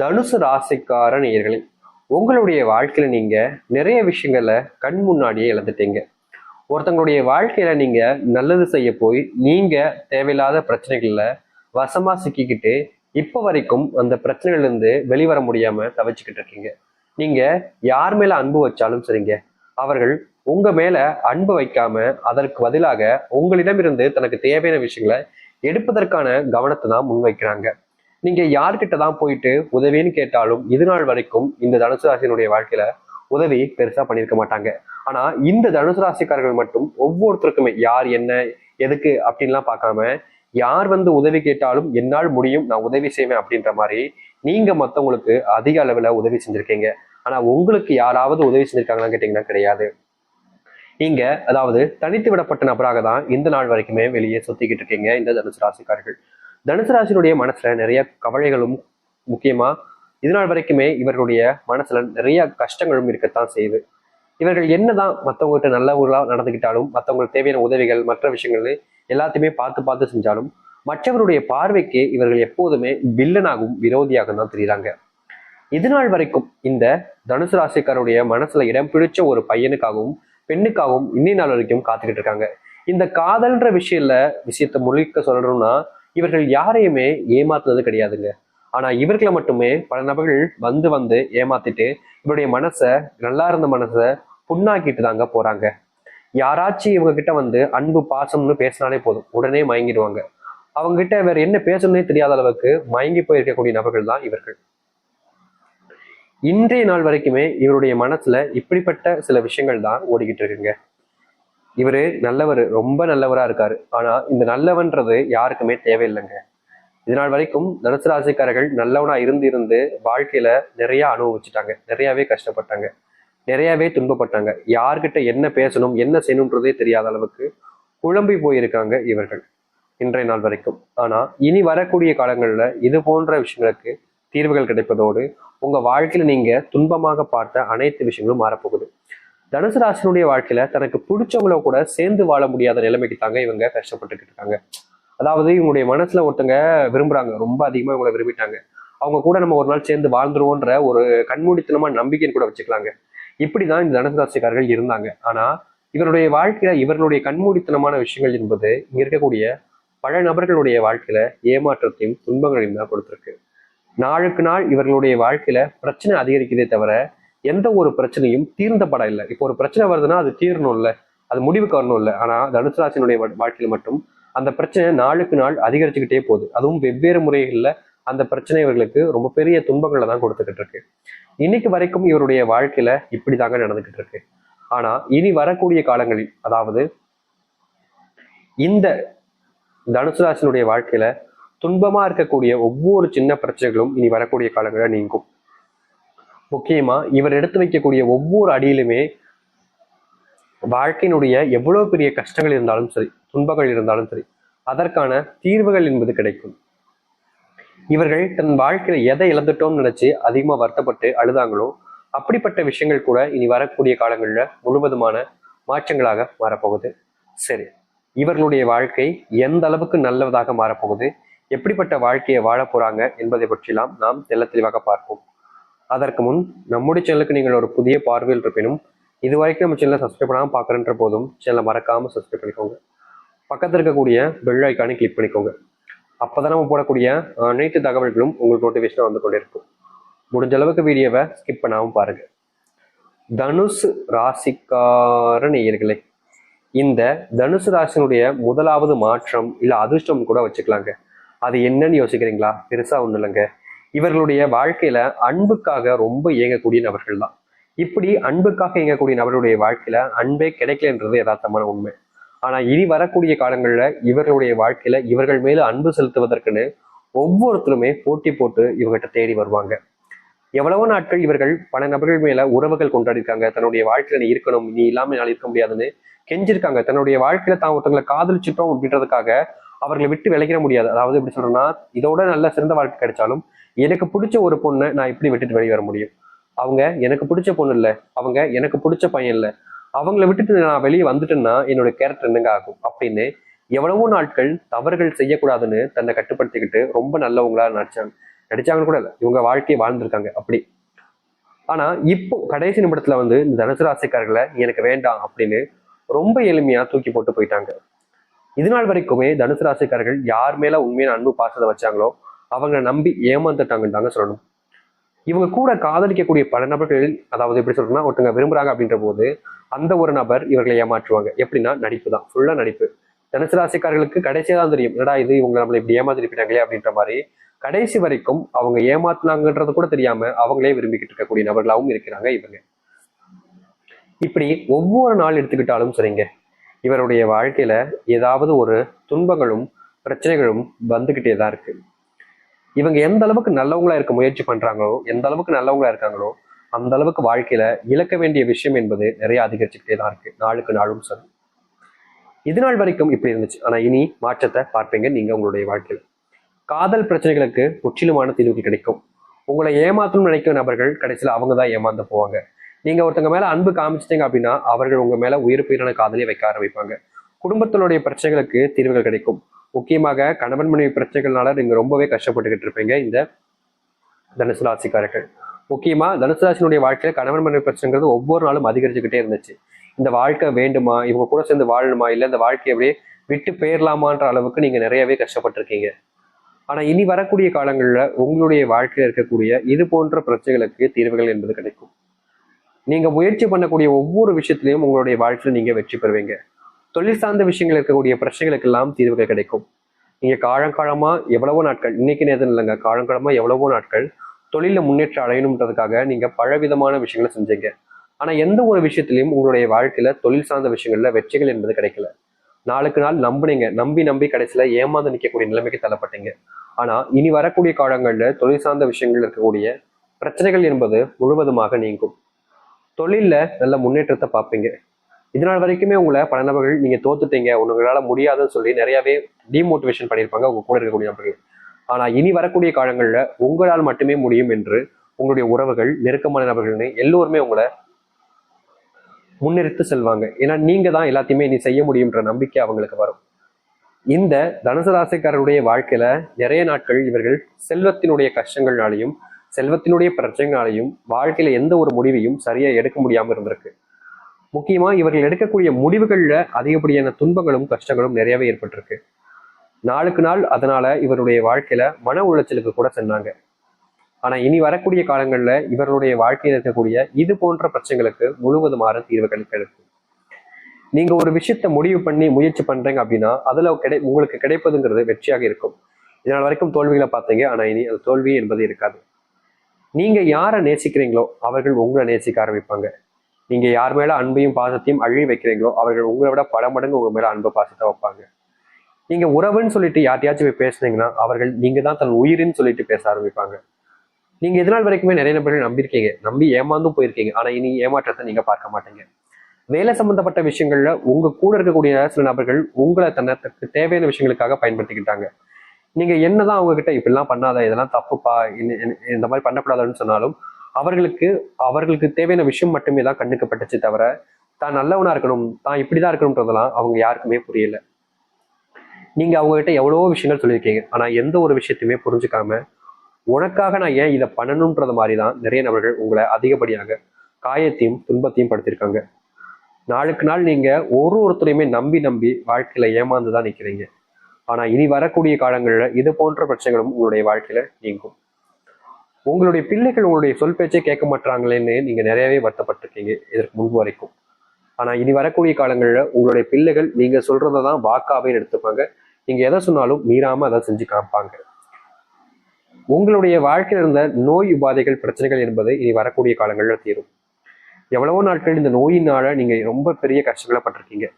தனுசு ராசிக்கார நேயர்களே உங்களுடைய வாழ்க்கையில நீங்க நிறைய விஷயங்களை கண் முன்னாடியே இழந்துட்டீங்க. ஒருத்தங்களுடைய வாழ்க்கையில நீங்க நல்லது செய்ய போய் நீங்க தேவையில்லாத பிரச்சனைகள்ல வசமா சிக்கிக்கிட்டு இப்ப வரைக்கும் அந்த பிரச்சனைகள்ல இருந்து வெளிவர முடியாம தவிச்சுக்கிட்டு இருக்கீங்க. நீங்க யார் மேல அன்பு வச்சாலும் சரிங்க. அவர்கள் உங்க மேல அன்பு வைக்காம அதற்கு பதிலாக உங்களிடமிருந்து தனக்கு தேவையான விஷயங்களை எடுப்பதற்கான கவனத்தை தான் முன்வைக்கிறாங்க. நீங்க யார்கிட்ட தான் போயிட்டு உதவின்னு கேட்டாலும் இது நாள் வரைக்கும் இந்த தனுசு ராசியினுடைய வாழ்க்கையில உதவி பெருசா பண்ணியிருக்க மாட்டாங்க. ஆனா இந்த தனுசு ராசிக்காரர்கள் மட்டும் ஒவ்வொருத்தருக்குமே யார் என்ன எதுக்கு அப்படின்லாம் பார்க்காம யார் வந்து உதவி கேட்டாலும் என்னால் முடியும் நான் உதவி செய்வேன் அப்படின்ற மாதிரி நீங்க மத்தவங்களுக்கு அதிக அளவுல உதவி செஞ்சிருக்கீங்க. ஆனா உங்களுக்கு யாராவது உதவி செஞ்சிருக்காங்களான்னு கேட்டீங்கன்னா கிடையாது. நீங்க அதாவது தனித்து விடப்பட்ட நபராக தான் இந்த நாள் வரைக்குமே வெளியே சுத்திக்கிட்டு இருக்கீங்க இந்த தனுசு ராசிக்காரர்கள். தனுசு ராசினுடைய மனசுல நிறைய கவலைகளும் முக்கியமா இது நாள் வரைக்குமே இவர்களுடைய மனசுல நிறைய கஷ்டங்களும் இருக்கத்தான் செய்யுது. இவர்கள் என்னதான் மற்றவங்ககிட்ட நல்லவங்களா நடந்துக்கிட்டாலும் மற்றவங்களுக்கு தேவையான உதவிகள் மற்ற விஷயங்கள் எல்லாத்தையுமே பார்த்து பார்த்து செஞ்சாலும் மற்றவருடைய பார்வைக்கு இவர்கள் எப்போதுமே வில்லனாகவும் விரோதியாகவும் தான் தெரியுறாங்க. இதுநாள் வரைக்கும் இந்த தனுசு ராசிக்காரருடைய மனசுல இடம் பிடிச்ச ஒரு பையனுக்காகவும் பெண்ணுக்காகவும் இன்னை நாள் வரைக்கும் காத்துக்கிட்டு இருக்காங்க. இந்த காதல்ன்ற விஷயம்ல விஷயத்த முழுக்க சொல்லணும்னா இவர்கள் யாரையுமே ஏமாத்துனது கிடையாதுங்க. ஆனா இவர்களை மட்டுமே பல நபர்கள் வந்து வந்து ஏமாத்திட்டு இவருடைய மனசை நல்லா இருந்த மனசை புண்ணாக்கிட்டு தாங்க போறாங்க. யாராச்சும் இவங்க கிட்ட வந்து அன்பு பாசம்னு பேசினாலே போதும். உடனே மயங்கிடுவாங்க. அவங்க கிட்ட வேற என்ன பேசணும்னே தெரியாத அளவுக்கு மயங்கி போயிருக்கக்கூடிய நபர்கள் தான் இவர்கள். இன்றைய நாள் வரைக்குமே இவருடைய மனசுல இப்படிப்பட்ட சில விஷயங்கள் தான் ஓடிக்கிட்டு இருக்குங்க. இவர் நல்லவர் ரொம்ப நல்லவராக இருக்கார். ஆனால் இந்த நல்லவன்றது யாருக்குமே தேவையில்லைங்க. இதனால் வரைக்கும் தனுசு ராசிக்காரர்கள் நல்லவனாக இருந்து இருந்து வாழ்க்கையில் நிறையா அனுபவிச்சுட்டாங்க. நிறையாவே கஷ்டப்பட்டாங்க. நிறையவே துன்பப்பட்டாங்க. யார்கிட்ட என்ன பேசணும் என்ன செய்யணுன்றதே தெரியாத அளவுக்கு குழம்பி போயிருக்காங்க இவர்கள் இன்றைய நாள் வரைக்கும். ஆனால் இனி வரக்கூடிய காலங்களில் இது போன்ற விஷயங்களுக்கு தீர்வுகள் கிடைப்பதோடு உங்கள் வாழ்க்கையில் நீங்கள் துன்பமாக பார்த்த அனைத்து விஷயங்களும் மாறப்போகுது. தனுசு ராசினுடைய வாழ்க்கையில தனக்கு பிடிச்சவங்கள கூட சேர்ந்து வாழ முடியாத நிலைமைக்கு தாங்க இவங்க கஷ்டப்பட்டுக்கிட்டு இருக்காங்க. அதாவது இவங்களுடைய மனசுல ஒருத்தங்க விரும்புறாங்க. ரொம்ப அதிகமா இவங்களை விரும்பிட்டாங்க. அவங்க கூட நம்ம ஒரு நாள் சேர்ந்து வாழ்ந்துருவோன்ற ஒரு கண்மூடித்தனமா நம்பிக்கைன்னு கூட வச்சுக்கலாங்க. இப்படிதான் இந்த தனுசு ராசிக்காரர்கள் இருந்தாங்க. ஆனா இவருடைய வாழ்க்கையில இவர்களுடைய கண்மூடித்தனமான விஷயங்கள் என்பது இங்க இருக்கக்கூடிய பல நபர்களுடைய வாழ்க்கையில ஏமாற்றத்தையும் துன்பங்களையும் தான் கொடுத்துருக்கு. நாளுக்கு நாள் இவர்களுடைய வாழ்க்கையில பிரச்சனை அதிகரிக்கிறதே தவிர எந்த ஒரு பிரச்சனையும் தீர்ந்த படம் இல்லை இப்போ ஒரு பிரச்சனை வருதுன்னா அது தீரணும் இல்லை அது முடிவுக்கு வரணும் இல்லை ஆனா தனுசு ராசினுடைய மட்டும் அந்த பிரச்சனை நாளுக்கு நாள் அதிகரிச்சுக்கிட்டே போகுது. அதுவும் வெவ்வேறு முறைகளில் அந்த பிரச்சனை இவர்களுக்கு ரொம்ப பெரிய துன்பங்களை தான் கொடுத்துக்கிட்டு இருக்கு. இன்னைக்கு வரைக்கும் இவருடைய வாழ்க்கையில இப்படிதாங்க நடந்துகிட்டு இருக்கு. ஆனா இனி வரக்கூடிய காலங்களில் அதாவது இந்த தனுசு ராசினுடைய வாழ்க்கையில துன்பமா இருக்கக்கூடிய ஒவ்வொரு சின்ன பிரச்சனைகளும் இனி வரக்கூடிய காலங்களில் நீங்கும். முக்கியமா இவர் எடுத்து வைக்கக்கூடிய ஒவ்வொரு அடியிலுமே வாழ்க்கையினுடைய எவ்வளவு பெரிய கஷ்டங்கள் இருந்தாலும் சரி துன்பங்கள் இருந்தாலும் சரி அதற்கான தீர்வுகள் என்பது கிடைக்கும். இவர்கள் தன் வாழ்க்கையில எதை இழந்துட்டோம்னு நினைச்சு அதிகமா வருத்தப்பட்டு அழுதாங்களோ அப்படிப்பட்ட விஷயங்கள் கூட இனி வரக்கூடிய காலங்களில் முழுவதுமான மாற்றங்களாக மாறப்போகுது. சரி இவர்களுடைய வாழ்க்கை எந்த அளவுக்கு நல்லதாக மாறப்போகுது எப்படிப்பட்ட வாழ்க்கையை வாழப் போறாங்க என்பதை பற்றிலாம் நாம் தெல்ல தெளிவாக பார்ப்போம். அதற்கு முன் நம்முடைய சேனலுக்கு நீங்கள் ஒரு புதிய பார்வையில் இருப்பினும் இது வரைக்கும் நம்ம சேனலை சப்ஸ்கிரைப் பண்ணாமல் பார்க்குறன்ற போதும் சேனலை மறக்காமல் சப்ஸ்கிரைப் பண்ணிக்கோங்க. பக்கத்தில் இருக்கக்கூடிய பெல் ஐக்கானை கிளிக் பண்ணிக்கோங்க. அப்பதான் நம்ம போடக்கூடிய அனைத்து தகவல்களும் உங்களுக்கு நோட்டிஃபிகேஷனாக வந்து கொண்டே இருக்கும் முடிஞ்ச அளவுக்கு வீடியோவை ஸ்கிப் பண்ணாமல் பாருங்கள் தனுசு ராசிக்கார நேயர்களே இந்த தனுசு ராசினுடைய முதலாவது மாற்றம் இல்லை அதிர்ஷ்டம் கூட வச்சுக்கலாங்க. அது என்னன்னு யோசிக்கிறீங்களா? பெருசாக ஒன்றும் இல்லைங்க. இவர்களுடைய வாழ்க்கையில அன்புக்காக ரொம்ப இயங்கக்கூடிய நபர்கள் தான் இப்படி அன்புக்காக இயங்கக்கூடிய நபருடைய வாழ்க்கையில அன்பே கிடைக்கலன்றது யதார்த்தமான உண்மை. ஆனா இனி வரக்கூடிய காலங்கள்ல இவர்களுடைய வாழ்க்கையில இவர்கள் மேல அன்பு செலுத்துவதற்குன்னு ஒவ்வொருத்தருமே போட்டி போட்டு இவங்ககிட்ட தேடி வருவாங்க. எவ்வளவோ நாட்கள் இவர்கள் பல நபர்கள் மேல உறவுகள் கொண்டாடிருக்காங்க. தன்னுடைய வாழ்க்கையில நீ இருக்கணும் நீ இல்லாம என்னால் இருக்க முடியாதுன்னு கெஞ்சிருக்காங்க. தன்னுடைய வாழ்க்கையில தான் ஒருத்தங்களை காதலிச்சிட்டோம் அப்படின்றதுக்காக அவர்களை விட்டு விளைக்கிற முடியாது. அதாவது எப்படி சொல்றேன்னா இதோட நல்ல சிறந்த வாழ்க்கை கிடைச்சாலும் எனக்கு பிடிச்ச ஒரு பொண்ணை நான் இப்படி விட்டுட்டு வெளியே வர முடியும்? அவங்க எனக்கு பிடிச்ச பொண்ணு இல்ல. அவங்க எனக்கு பிடிச்ச பையன் இல்லை. அவங்கள விட்டுட்டு நான் வெளியே வந்துட்டேன்னா என்னோட கேரக்டர் என்னங்க ஆகும்? அப்படின்னு எவ்வளவோ நாட்கள் தவறுகள் செய்யக்கூடாதுன்னு தன்னை கட்டுப்படுத்திக்கிட்டு ரொம்ப நல்லவங்களா நடிச்சாங்க நடிச்சாங்கன்னு கூட இல்லை. இவங்க வாழ்க்கையை வாழ்ந்திருக்காங்க அப்படி. ஆனா இப்போ கடைசி நிமிடத்துல வந்து இந்த தனுசு ராசிக்காரர்களை எனக்கு வேண்டாம் அப்படின்னு ரொம்ப எளிமையா தூக்கி போட்டு போயிட்டாங்க. இது நாள் வரைக்குமே தனுசு ராசிக்காரர்கள் யார் மேல உண்மையான அன்பு பாசத்தை வச்சாங்களோ அவங்களை நம்பி ஏமாந்துட்டாங்கன்னு தாங்க சொல்லணும். இவங்க கூட காதலிக்கக்கூடிய பல நபர்கள் அதாவது எப்படி சொல்றதுன்னா ஒருத்தங்க விரும்புறாங்க அப்படின்ற போது அந்த ஒரு நபர் இவர்களை ஏமாற்றுவாங்க. எப்படின்னா நடிப்பு தான். ஃபுல்லா நடிப்பு. தனுசு ராசிக்காரர்களுக்கு கடைசியா தான் தெரியும். என்னடா இது இவங்க நம்மளை இப்படி ஏமாத்திருப்பாங்களே அப்படின்ற மாதிரி. கடைசி வரைக்கும் அவங்க ஏமாத்துனாங்கன்றது கூட தெரியாம அவங்களே விரும்பிக்கிட்டு இருக்கக்கூடிய நபர்களாகவும் இருக்கிறாங்க இவங்க. இப்படி ஒவ்வொரு நாள் எடுத்துக்கிட்டாலும் சரிங்க. இவருடைய வாழ்க்கையில ஏதாவது ஒரு துன்பங்களும் பிரச்சனைகளும் வந்துகிட்டே தான் இருக்கு. இவங்க எந்த அளவுக்கு நல்லவங்களா இருக்க முயற்சி பண்றாங்களோ எந்த அளவுக்கு நல்லவங்களா இருக்காங்களோ அந்த அளவுக்கு வாழ்க்கையில இழக்க வேண்டிய விஷயம் என்பது நிறைய அதிகரிச்சுக்கிட்டே தான் இருக்கு. நாளுக்கு நாளும் சரி. இது நாள் வரைக்கும் இப்படி இருந்துச்சு. ஆனா இனி மாற்றத்தை பார்ப்பீங்க நீங்க உங்களுடைய வாழ்க்கையில. காதல் பிரச்சனைகளுக்கு முற்றிலுமான தீர்வுகள் கிடைக்கும். உங்களை ஏமாத்தணும்னு நினைக்கிற நபர்கள் கடைசியில் அவங்க தான் ஏமாந்து போவாங்க. நீங்க ஒருத்தங்க மேல அன்பு காமிச்சிட்டீங்க அப்படின்னா அவர்கள் உங்க மேல உயிர் உயிரான காதலியை வைக்க ஆரம்பிப்பாங்க. குடும்பத்தினுடைய பிரச்சனைகளுக்கு தீர்வுகள் கிடைக்கும். முக்கியமாக கணவன் மனைவி பிரச்சனைகள்னால நீங்க ரொம்பவே கஷ்டப்பட்டுக்கிட்டு இருப்பீங்க இந்த தனுசு ராசிக்காரர்கள். முக்கியமா தனுசு ராசினுடைய வாழ்க்கையில கணவன் மனைவி பிரச்சனைங்கிறது ஒவ்வொரு நாளும் அதிகரிச்சுக்கிட்டே இருந்துச்சு. இந்த வாழ்க்கை வேண்டுமா? இவங்க கூட சேர்ந்து வாழணுமா? இல்லை இந்த வாழ்க்கையை அப்படியே விட்டு போயிடலாமான்ற அளவுக்கு நீங்க நிறையவே கஷ்டப்பட்டிருக்கீங்க. ஆனா இனி வரக்கூடிய காலங்களில் உங்களுடைய வாழ்க்கையில் இருக்கக்கூடிய இது போன்ற பிரச்சனைகளுக்கு தீர்வுகள் என்பது கிடைக்கும். நீங்க முயற்சி பண்ணக்கூடிய ஒவ்வொரு விஷயத்திலையும் உங்களுடைய வாழ்க்கையில நீங்க வெற்றி பெறுவீங்க. தொழில் சார்ந்த விஷயங்கள் இருக்கக்கூடிய பிரச்சனைகளுக்கெல்லாம் தீர்வுகள் கிடைக்கும். நீங்க காலங்காலமா எவ்வளவோ நாட்கள் இன்னைக்கு நேரம் இல்லைங்க காலங்காலமாக எவ்வளவோ நாட்கள் தொழிலில் முன்னேற்றம் அடையணுன்றதுக்காக நீங்க பலவிதமான விஷயங்களை செஞ்சீங்க. ஆனா எந்த ஒரு விஷயத்திலையும் உங்களுடைய வாழ்க்கையில தொழில் சார்ந்த விஷயங்கள்ல வெற்றிகள் என்பது கிடைக்கல. நாளுக்கு நாள் நம்புனீங்க நம்பி நம்பி கடைசியில ஏமாந்து நிற்கக்கூடிய நிலைமைக்கு தள்ளப்பட்டீங்க. ஆனா இனி வரக்கூடிய காலங்கள்ல தொழில் சார்ந்த விஷயங்கள் இருக்கக்கூடிய பிரச்சனைகள் என்பது முழுவதுமாக நீங்கும். தொழில்ல நல்ல முன்னேற்றத்தை பார்ப்பீங்க. இதனால் வரைக்குமே உங்களை பல நபர்கள் நீங்கள் தோத்துட்டீங்க. உங்களால முடியாதுன்னு சொல்லி நிறையாவே டிமோட்டிவேஷன் பண்ணியிருப்பாங்க உங்கள் கூட இருக்கக்கூடிய நபர்கள். ஆனா இனி வரக்கூடிய காலங்களில் உங்களால் மட்டுமே முடியும் என்று உங்களுடைய உறவுகள் நெருக்கமான நபர்கள்னு எல்லோருமே உங்களை முன்னிறுத்து செல்வாங்க. ஏன்னா நீங்க தான் எல்லாத்தையுமே நீ செய்ய முடியும்ன்ற நம்பிக்கை அவங்களுக்கு வரும். இந்த தனுசு ராசிக்காரருடைய வாழ்க்கையில நிறைய நாட்கள் இவர்கள் செல்வத்தினுடைய கஷ்டங்கள்னாலையும் செல்வத்தினுடைய பிரச்சனைகளாலையும் வாழ்க்கையில எந்த ஒரு முடிவையும் சரியா எடுக்க முடியாம இருந்திருக்கு. முக்கியமா இவர்கள் எடுக்கக்கூடிய முடிவுகள்ல அதிகப்படியான துன்பங்களும் கஷ்டங்களும் நிறையவே ஏற்பட்டிருக்கு. நாளுக்கு நாள் அதனால இவருடைய வாழ்க்கையில மன உளைச்சலுக்கு கூட சென்றாங்க. ஆனா இனி வரக்கூடிய காலங்கள்ல இவர்களுடைய வாழ்க்கையில் இருக்கக்கூடிய இது போன்ற பிரச்சனைகளுக்கு முழுவதுமான தீர்வுகள் கிடைக்கும் நீங்க ஒரு விஷயத்த முடிவு பண்ணி முயற்சி பண்றீங்க அப்படின்னா அதுல கிடை உங்களுக்கு கிடைப்பதுங்கிறது வெற்றியாக இருக்கும். இதனால் வரைக்கும் தோல்விகளை பார்த்தீங்க ஆனா இனி அது தோல்வி என்பது இருக்காது. நீங்க யாரை நேசிக்கிறீங்களோ அவர்கள் உங்களை நேசிக்க ஆரம்பிப்பாங்க. நீங்க யார் மேல அன்பையும் பாசத்தையும் அழி வைக்கிறீங்களோ அவர்கள் உங்களை விட பல மடங்கு உங்க மேல அன்பு பாசத்தை வைப்பாங்க. நீங்க உறவுன்னு சொல்லிட்டு யார்ட்டையாச்சும் போய் பேசுனீங்கன்னா அவர்கள் நீங்கள் தான் தன் உயிரின்னு சொல்லிட்டு பேச ஆரம்பிப்பாங்க. நீங்க இதனால் வரைக்குமே நிறைய நபர்கள் நம்பியிருக்கீங்க. நம்பி ஏமாந்தும் போயிருக்கீங்க. ஆனா இனி ஏமாற்றத்தை நீங்க பார்க்க மாட்டீங்க. வேலை சம்பந்தப்பட்ட விஷயங்கள்ல உங்க கூட இருக்கக்கூடிய சில நபர்கள் உங்களை தன்னத்துக்கு தேவையான விஷயங்களுக்காக பயன்படுத்திக்கிட்டாங்க. நீங்க என்னதான் அவங்க கிட்ட இப்படிலாம் பண்ணாத இதெல்லாம் தப்புப்பா இந்த- இந்த- மாதிரி பண்ணக்கூடாதுன்னு சொன்னாலும் அவர்களுக்கு அவர்களுக்கு தேவையான விஷயம் மட்டுமே தான் கண்ணுக்கப்பட்டுச்சு தவிர தான் நல்லவனா இருக்கணும் தான் இப்படிதான் இருக்கணும்ன்றதெல்லாம் அவங்க யாருக்குமே புரியல. நீங்க அவங்க கிட்ட எவ்வளவோ விஷயங்கள் சொல்லியிருக்கீங்க. ஆனா எந்த ஒரு விஷயத்தையுமே புரிஞ்சுக்காம உனக்காக நான் ஏன் இதை பண்ணணும்ன்றது மாதிரி தான் நிறைய நபர்கள் உங்களை அதிகப்படியாக காயத்தையும் துன்பத்தையும் படுத்திருக்காங்க நாளுக்கு நாள் நீங்க ஒரு ஒருத்தரையுமே நம்பி நம்பி வாழ்க்கையில ஏமாந்து தான் நிற்கிறீங்க ஆனா இனி வரக்கூடிய காலங்களில் இது போன்ற பிரச்சனைகளும் உங்களுடைய வாழ்க்கையில நீங்கும். உங்களுடைய பிள்ளைகள் உங்களுடைய சொல் பேச்சை கேட்க மாட்டாங்களேன்னு நீங்க நிறையவே வருத்தப்பட்டிருக்கீங்க இதற்கு முன்பு வரைக்கும். ஆனா இனி வரக்கூடிய காலங்களில் உங்களுடைய பிள்ளைகள் நீங்க சொல்றதை தான் வாக்காவே எடுத்துப்பாங்க. நீங்க எதை சொன்னாலும் மீறாம அதை செஞ்சு காமிப்பாங்க. உங்களுடைய வாழ்க்கையில் இருந்த நோய் உபாதைகள் பிரச்சனைகள் என்பது இனி வரக்கூடிய காலங்களில் தீரும். எவ்வளவோ நாட்கள் இந்த நோயினால நீங்க ரொம்ப பெரிய கஷ்டங்களை பட்டிருக்கீங்க.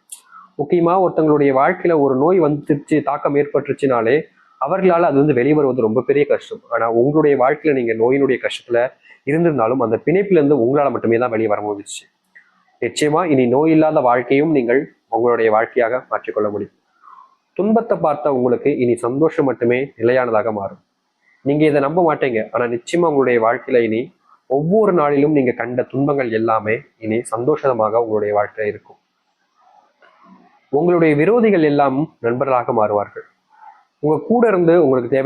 முக்கியமாக ஒருத்தங்களுடைய வாழ்க்கையில் ஒரு நோய் வந்துருச்சு தாக்கம் ஏற்பட்டுருச்சுனாலே அவர்களால் அது வந்து வெளிவருவது ரொம்ப பெரிய கஷ்டம். ஆனால் உங்களுடைய வாழ்க்கையில் நீங்கள் நோயினுடைய கஷ்டத்தில் இருந்திருந்தாலும் அந்த பிணைப்பிலேருந்து உங்களால் மட்டுமே தான் வெளியே வர முடிஞ்சிச்சு. நிச்சயமாக இனி நோய் இல்லாத வாழ்க்கையும் நீங்கள் உங்களுடைய வாழ்க்கையாக மாற்றிக்கொள்ள முடியும். துன்பத்தை பார்த்த உங்களுக்கு இனி சந்தோஷம் மட்டுமே நிலையானதாக மாறும். நீங்கள் இதை நம்ப மாட்டீங்க. ஆனால் நிச்சயமாக உங்களுடைய வாழ்க்கையில் இனி ஒவ்வொரு நாளிலும் நீங்கள் கண்ட துன்பங்கள் எல்லாமே இனி சந்தோஷமாக உங்களுடைய வாழ்க்கையில் இருக்கும். உங்களுடைய விரோதிகள் எல்லாம் நண்பர்களாக மாறுவார்கள். உங்க கூட இருந்து உங்களுக்கு தேவை